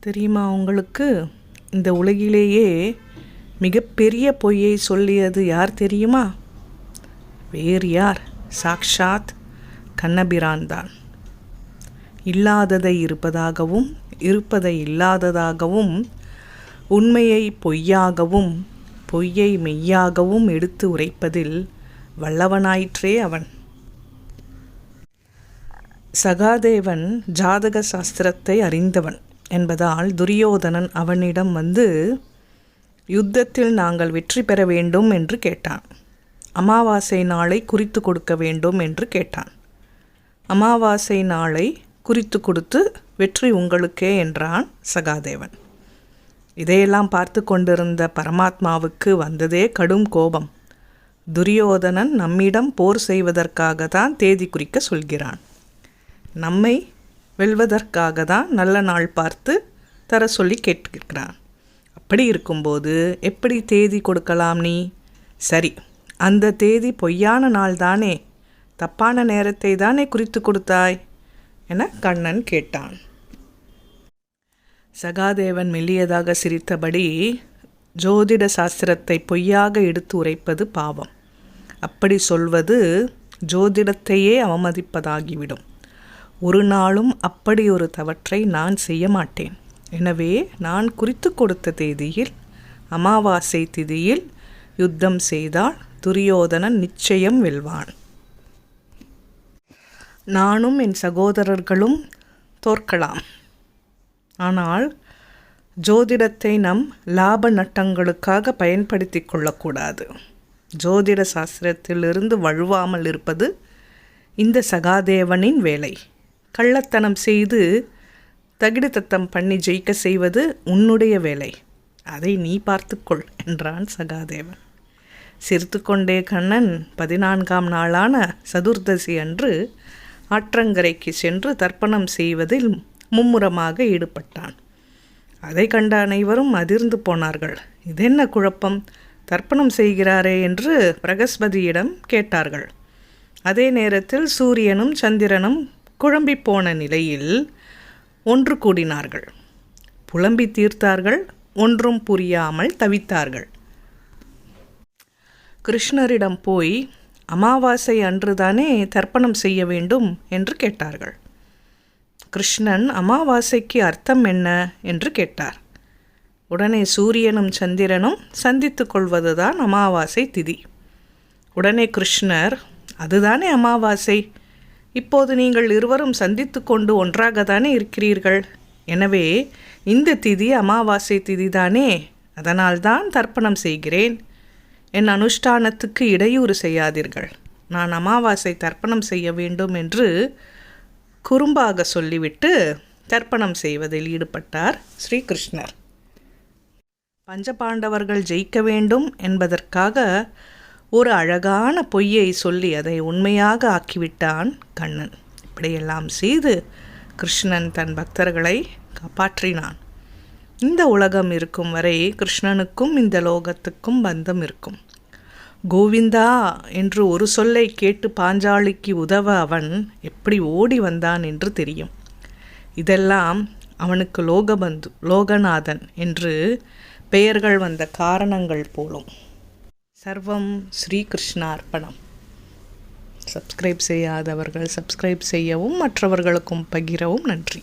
தெரியுமா உங்களுக்கு? இந்த உலகிலேயே மிகப்பெரிய பொய்யை சொல்லியது யார் தெரியுமா? வேறு யார்? சாக்ஷாத் கண்ணபிரான் தான். இல்லாததை இருப்பதாகவும் இருப்பதை இல்லாததாகவும் உண்மையை பொய்யாகவும் பொய்யை மெய்யாகவும் எடுத்து உரைப்பதில் வல்லவனாயிற்றே அவன். சகாதேவன் ஜாதக சாஸ்திரத்தை அறிந்தவன். என்பதால் துரியோதனன் அவனிடம் வந்து யுத்தத்தில் நாங்கள் வெற்றி பெற வேண்டும் என்று கேட்டான். அமாவாசை நாளை குறித்து கொடுக்க வேண்டும் என்று கேட்டான். அமாவாசை நாளை குறித்து கொடுத்து வெற்றி உங்களுக்கே என்றான் சகாதேவன். இதையெல்லாம் பார்த்து கொண்டிருந்த பரமாத்மாவுக்கு வந்ததே கடும் கோபம். துரியோதனன் நம்மிடம் போர் செய்வதற்காக தான் தேதி குறிக்க சொல்கிறான். நம்மை வெல்வதற்காக தான் நல்ல நாள் பார்த்து தர சொல்லி கேட்கிறான் அப்படி இருக்கும்போது எப்படி தேதி கொடுக்கலாம் நீ? சரி அந்த தேதி பொய்யான நாள் தானே. தப்பான நேரத்தை தானே குறித்து கொடுத்தாய் என கண்ணன் கேட்டான். சகாதேவன் மெல்லியதாக சிரித்தபடி ஜோதிட சாஸ்திரத்தை பொய்யாக எடுத்து உரைப்பது பாவம். அப்படி சொல்வது ஜோதிடத்தையே அவமதிப்பதாகிவிடும். ஒரு நாளும் அப்படி ஒரு தவற்றை நான் செய்ய மாட்டேன். எனவே நான் குறித்து கொடுத்த தேதியில் அமாவாசை திதியில் யுத்தம் செய்தால் துரியோதனன் நிச்சயம் வெல்வான். நானும் என் சகோதரர்களும் தோற்கலாம். ஆனால் ஜோதிடத்தை நம் லாப நட்டங்களுக்காக பயன்படுத்தி கொள்ளக்கூடாது. ஜோதிட சாஸ்திரத்திலிருந்து வழுவாமல் இருப்பது இந்த சகாதேவனின் வேலை. கள்ளத்தனம் செய்து தகிடு தத்தம் பண்ணி ஜெயிக்க செய்வது உன்னுடைய வேலை. அதை நீ பார்த்துக்கொள் என்றான் சகாதேவன். சிரித்துக்கொண்டே கண்ணன் பதினான்காம் நாளான சதுர்தசி அன்று ஆற்றங்கரைக்கு சென்று தர்ப்பணம் செய்வதில் மும்முரமாக ஈடுபட்டான். அதை கண்ட அனைவரும் அதிர்ந்து போனார்கள். இதென்ன குழப்பம்? தர்ப்பணம் செய்கிறாரே என்று பிரகஸ்பதியிடம் கேட்டார்கள். அதே நேரத்தில் சூரியனும் சந்திரனும் குழம்பி போன நிலையில் ஒன்று கூடினார்கள். புலம்பி தீர்த்தார்கள் ஒன்றும் புரியாமல் தவித்தார்கள். கிருஷ்ணரிடம் போய் அமாவாசை அன்றுதானே தர்ப்பணம் செய்ய வேண்டும்? என்று கேட்டார்கள். கிருஷ்ணன் அமாவாசைக்கு அர்த்தம் என்ன? என்று கேட்டார். உடனே சூரியனும் சந்திரனும் சந்தித்து கொள்வதுதான் அமாவாசை திதி. உடனே கிருஷ்ணர் அதுதானே அமாவாசை. இப்போது நீங்கள் இருவரும் சந்தித்து கொண்டு ஒன்றாக தானே இருக்கிறீர்கள்? எனவே இந்த திதி அமாவாசை திதி தானே அதனால்தான் தர்ப்பணம் செய்கிறேன். என் அனுஷ்டானத்துக்கு இடையூறு செய்யாதீர்கள். நான் அமாவாசை தர்ப்பணம் செய்ய வேண்டும் என்று குறும்பாக சொல்லிவிட்டு தர்ப்பணம் செய்வதில் ஈடுபட்டார் ஸ்ரீகிருஷ்ணர். பஞ்சபாண்டவர்கள் ஜெயிக்க வேண்டும் என்பதற்காக ஒரு அழகான பொய்யை சொல்லி அதை உண்மையாக ஆக்கிவிட்டான் கண்ணன். இப்படியெல்லாம் செய்து கிருஷ்ணன் தன் பக்தர்களை காப்பாற்றினான். இந்த உலகம் இருக்கும் வரை கிருஷ்ணனுக்கும் இந்த லோகத்துக்கும் பந்தம் இருக்கும். கோவிந்தா என்று ஒரு சொல்லை கேட்டு பாஞ்சாலிக்கு உதவ அவன் எப்படி ஓடி வந்தான் என்று தெரியும். இதெல்லாம் அவனுக்கு லோகபந்து லோகநாதன் என்று பெயர்கள் வந்த காரணங்கள் போலும். சர்வம் ஸ்ரீகிருஷ்ணார்ப்பணம். சப்ஸ்கிரைப் செய்யாதவர்கள் சப்ஸ்கிரைப் செய்யவும் மற்றவர்களுக்கும் பகிரவும் நன்றி.